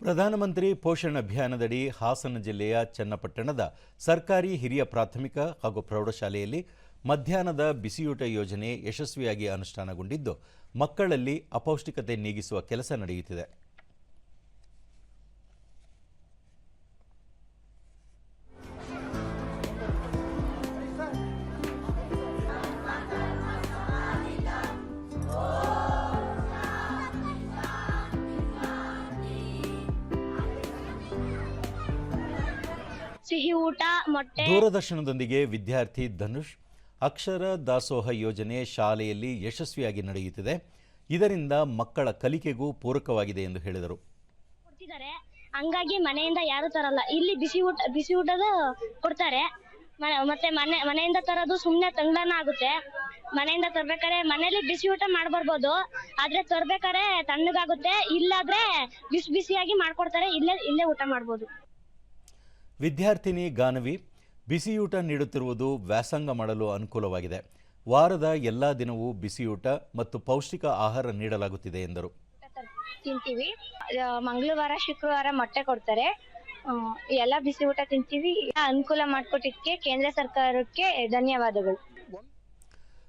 ಪ್ರಧಾನಮಂತ್ರಿ ಪೋಷಣ್ ಅಭಿಯಾನದಡಿ ಹಾಸನ ಜಿಲ್ಲೆಯ ಚನ್ನಪಟ್ಟಣದ ಸರ್ಕಾರಿ ಹಿರಿಯ ಪ್ರಾಥಮಿಕ ಹಾಗೂ ಪ್ರೌಢಶಾಲೆಯಲ್ಲಿ ಮಧ್ಯಾಹ್ನದ ಬಿಸಿಯೂಟ ಯೋಜನೆ ಯಶಸ್ವಿಯಾಗಿ ಅನುಷ್ಠಾನಗೊಂಡಿದ್ದು, ಮಕ್ಕಳಲ್ಲಿ ಅಪೌಷ್ಟಿಕತೆ ನೀಗಿಸುವ ಕೆಲಸ ನಡೆಯುತ್ತಿದೆ. ಸಿಹಿ ಊಟ ಮೊಟ್ಟೆ. ದೂರದರ್ಶನದೊಂದಿಗೆ ವಿದ್ಯಾರ್ಥಿ ಧನುಷ್ ಅಕ್ಷರ ದಾಸೋಹ ಯೋಜನೆ ಶಾಲೆಯಲ್ಲಿ ಯಶಸ್ವಿಯಾಗಿ ನಡೆಯುತ್ತಿದೆ. ಇದರಿಂದ ಮಕ್ಕಳ ಕಲಿಕೆಗೂ ಪೂರಕವಾಗಿದೆ ಎಂದು ಹೇಳಿದರು. ಕೊಡ್ತಿದ್ದಾರೆ. ಹಂಗಾಗಿ ಮನೆಯಿಂದ ಯಾರು ತರಲ್ಲ. ಇಲ್ಲಿ ಬಿಸಿ ಊಟ ಬಿಸಿ ಊಟದ ಕೊಡ್ತಾರೆ. ಮ- ಮತ್ತೆ ಮನೆ ಮನೆಯಿಂದ ತರೋದು ಸುಮ್ಮನೆ ತಂಗ್ಲಾನ ಆಗುತ್ತೆ. ಮನೆಯಿಂದ ತರ್ಬೇಕಾದ್ರೆ ಮನೇಲಿ ಬಿಸಿ ಊಟ ಮಾಡ್ಬರ್ಬೋದು. ಆದ್ರೆ ತರ್ಬೇಕಾದ್ರೆ ತಣ್ಣಗಾಗುತ್ತೆ. ಇಲ್ಲಾದ್ರೆ ಬಿಸಿ ಬಿಸಿಯಾಗಿ ಮಾಡ್ಕೊಡ್ತಾರೆ. ಇಲ್ಲೇ ಇಲ್ಲೇ ಊಟ ಮಾಡ್ಬೋದು. ವಿದ್ಯಾರ್ಥಿನಿ ಗಾನವಿ ಬಿಸಿಯೂಟ ನೀಡುತ್ತಿರುವುದು ವ್ಯಾಸಂಗ ಮಾಡಲು ಅನುಕೂಲವಾಗಿದೆ. ವಾರದ ಎಲ್ಲ ದಿನವೂ ಬಿಸಿಯೂಟ ಮತ್ತು ಪೌಷ್ಟಿಕ ಆಹಾರ ನೀಡಲಾಗುತ್ತಿದೆ ಎಂದರು. ತಿಂತೀವಿ. ಮಂಗಳವಾರ ಶುಕ್ರವಾರ ಮೊಟ್ಟೆ ಕೊಡ್ತಾರೆ. ಎಲ್ಲ ಬಿಸಿ ಊಟ ತಿಂತೀವಿ ಅನುಕೂಲ ಮಾಡಿಕೊಟ್ಟಿದ್ದಕ್ಕೆ ಕೇಂದ್ರ ಸರ್ಕಾರಕ್ಕೆ ಧನ್ಯವಾದಗಳು.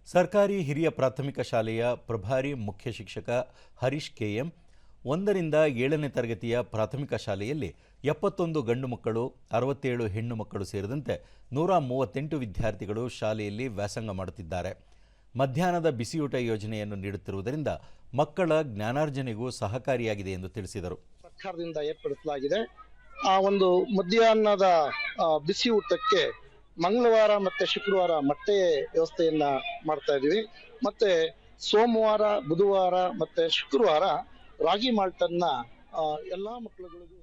ಸರ್ಕಾರಿ ಹಿರಿಯ ಪ್ರಾಥಮಿಕ ಶಾಲೆಯ ಪ್ರಭಾರಿ ಮುಖ್ಯ ಶಿಕ್ಷಕ ಹರೀಶ್ ಕೆಎಂ ಒಂದರಿಂದ ಏಳನೇ ತರಗತಿಯ ಪ್ರಾಥಮಿಕ ಶಾಲೆಯಲ್ಲಿ ಎಪ್ಪತ್ತೊಂದು ಗಂಡು ಮಕ್ಕಳು, ಅರವತ್ತೇಳು ಹೆಣ್ಣು ಮಕ್ಕಳು ಸೇರಿದಂತೆ ನೂರ ಮೂವತ್ತೆಂಟು ವಿದ್ಯಾರ್ಥಿಗಳು ಶಾಲೆಯಲ್ಲಿ ವ್ಯಾಸಂಗ ಮಾಡುತ್ತಿದ್ದಾರೆ. ಮಧ್ಯಾಹ್ನದ ಬಿಸಿಯೂಟ ಯೋಜನೆಯನ್ನು ನೀಡುತ್ತಿರುವುದರಿಂದ ಮಕ್ಕಳ ಜ್ಞಾನಾರ್ಜನೆಗೂ ಸಹಕಾರಿಯಾಗಿದೆ ಎಂದು ತಿಳಿಸಿದರು. ಸರ್ಕಾರದಿಂದ ಏರ್ಪಡಿಸಲಾಗಿದೆ. ಆ ಒಂದು ಮಧ್ಯಾಹ್ನದ ಬಿಸಿ ಊಟಕ್ಕೆ ಮಂಗಳವಾರ ಮತ್ತೆ ಶುಕ್ರವಾರ ಮೊಟ್ಟೆ ವ್ಯವಸ್ಥೆಯನ್ನ ಮಾಡ್ತಾ ಇದೀವಿ ಮತ್ತೆ ಸೋಮವಾರ, ಬುಧವಾರ ಮತ್ತೆ ಶುಕ್ರವಾರ ರಾಗಿ ಮಾಲ್ಟನ್ನ ಎಲ್ಲಾ ಮಕ್ಕಳುಗಳಿಗೂ